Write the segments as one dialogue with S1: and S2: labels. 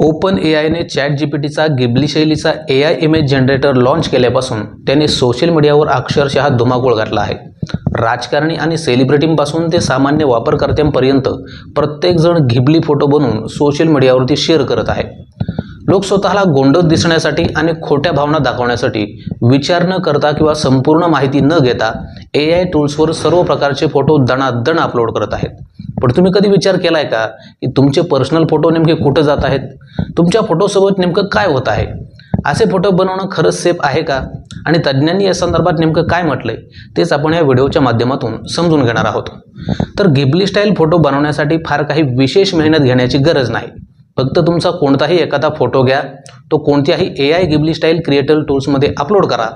S1: Open A आयने chat G P टीचा Ghibli शैलीचा A I image generator launch केल्यापासून त्याने सोशल मीडियावर अक्षरशः धुमाकूळ घातला आहे. राजकारणी आणि सेलिब्रिटींपासून ते सामान्य वापरकर्त्यांपर्यंत प्रत्येकजण घिबली फोटो बनवून सोशल मीडियावरती शेअर करत आहे. लोक स्वतःला गोंडत दिसण्यासाठी आणि खोट्या भावना दाखवण्यासाठी विचार न करता किंवा संपूर्ण माहिती न घेता ए आय टूल्सवर सर्व प्रकारचे फोटो दणादण अपलोड करत आहेत. पण तुम्ही कधी विचार केला आहे का की तुमचे पर्सनल फोटो नेमके कुठं जात आहेत? तुमच्या फोटोसोबत नेमकं काय होत आहे? असे फोटो बनवणं खरंच सेफ आहे का? आणि तज्ज्ञांनी या संदर्भात नेमकं काय म्हटलंय? तेच आपण या व्हिडिओच्या माध्यमातून समजून घेणार आहोत. तर गिबली स्टाईल फोटो बनवण्यासाठी फार काही विशेष मेहनत घेण्याची गरज नाही. फक्त तुमचा कोणताही एखादा फोटो घ्या. तो कोणत्याही A I Ghibli style creator टूल्समध्ये upload करा.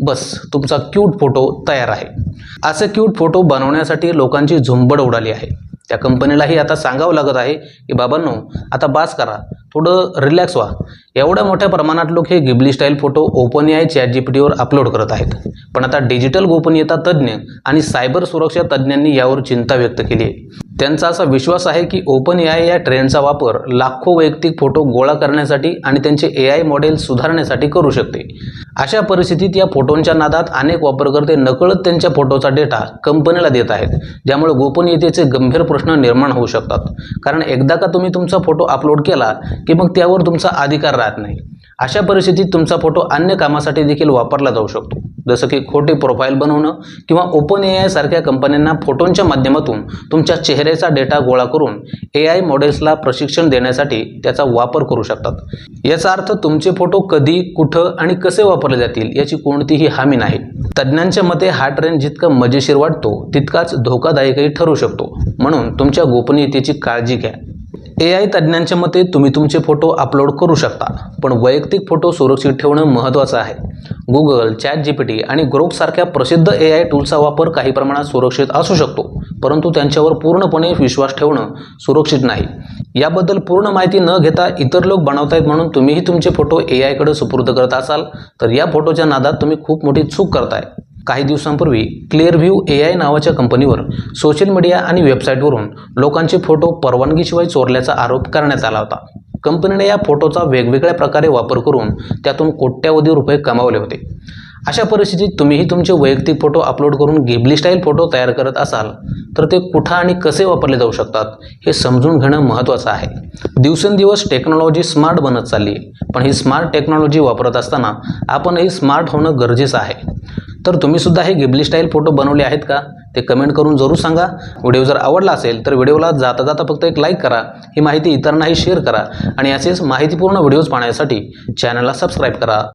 S1: बस तुमचा क्यूट फोटो तयार आहे. असे क्यूट फोटो बनवण्यासाठी लोकांची झुंबड उडाली आहे. त्या कंपनीलाही आता सांगावं लागत आहे की बाबांनो आता बास करा थोडं रिलॅक्स व्हा. एवढ्या मोठ्या प्रमाणात लोक हे Ghibli style photo OpenAI chat G P टीवर अपलोड करत आहेत. पण आता डिजिटल गोपनीयता तज्ज्ञ आणि सायबर सुरक्षा तज्ज्ञांनी यावर चिंता व्यक्त केली आहे. त्यांचा असा विश्वास आहे की ओपन ए आय या ट्रेंडचा वापर लाखो वैयक्तिक फोटो गोळा करण्यासाठी आणि त्यांचे ए आय मॉडेल सुधारण्यासाठी करू शकते. अशा परिस्थितीत या फोटोंच्या नादात अनेक वापरकर्ते नकळत त्यांच्या फोटोचा डेटा कंपनीला देत आहेत ज्यामुळे गोपनीयतेचे गंभीर प्रश्न निर्माण होऊ शकतात. कारण एकदा का तुम्ही तुमचा फोटो अपलोड केला की मग त्यावर तुमचा अधिकार राहत नाही. अशा परिस्थितीत तुमचा फोटो अन्य कामासाठी देखील वापरला जाऊ शकतो. जसं की खोटे प्रोफाईल बनवणं किंवा ओपन ए आय सारख्या कंपन्यांना फोटोंच्या माध्यमातून तुमच्या चेहऱ्याचा डेटा गोळा करून ए आय मॉडेल्सला प्रशिक्षण देण्यासाठी त्याचा वापर करू शकतात. याचा अर्थ तुमचे फोटो कधी कुठं आणि कसे वापरले जातील याची कोणतीही हमी नाही. तज्ज्ञांच्या मते हा ट्रेंड जितका मजेशीर वाटतो तितकाच धोकादायकही ठरू शकतो. म्हणून तुमच्या गोपनीयतेची काळजी घ्या. ए आय तज्ज्ञांच्या मते तुम्ही तुमचे फोटो अपलोड करू शकता पण वैयक्तिक फोटो सुरक्षित ठेवणं महत्त्वाचं आहे. Google chat G P T आणि ग्रोपसारख्या प्रसिद्ध ए आय टूलचा वापर काही प्रमाणात सुरक्षित असू शकतो परंतु त्यांच्यावर पूर्णपणे विश्वास ठेवणं सुरक्षित नाही. याबद्दल पूर्ण माहिती न घेता इतर लोक बनवतायत म्हणून तुम्हीही तुमचे फोटो ए आयकडे सुपूर्द करत असाल तर या फोटोच्या नादात तुम्ही खूप मोठी चूक करताय. काही दिवसांपूर्वी क्लिअर व्ह्यू ए आय नावाच्या कंपनीवर सोशल मीडिया आणि वेबसाईटवरून लोकांचे फोटो परवानगीशिवाय चोरल्याचा आरोप करण्यात आला होता. कंपनीने या फोटोचा वेगवेगळ्या प्रकारे वापर करून त्यातून कोट्यावधी रुपये कमावले होते. अशा परिस्थितीत तुम्हीही तुमचे वैयक्तिक फोटो अपलोड करून गिबली स्टाईल फोटो तयार करत असाल तर ते कुठं आणि कसे वापरले जाऊ शकतात हे समजून घेणं महत्त्वाचं आहे. दिवसेंदिवस टेक्नॉलॉजी स्मार्ट बनत चालली आहे पण ही स्मार्ट टेक्नॉलॉजी वापरत असताना आपणही स्मार्ट होणं गरजेचं आहे. तर तुम्ही सुद्धा हे गिबली स्टाईल फोटो बनवले आहेत का? ते कमेंट करून जरूर सांगा. व्हिडिओ जर आवडला असेल तर व्हिडिओला जाता जाता फक्त एक लाईक करा. ही माहिती इतरांनाही शेअर करा. आणि असेच माहितीपूर्ण व्हिडिओज पाहण्यासाठी चॅनलला सबस्क्राईब करा.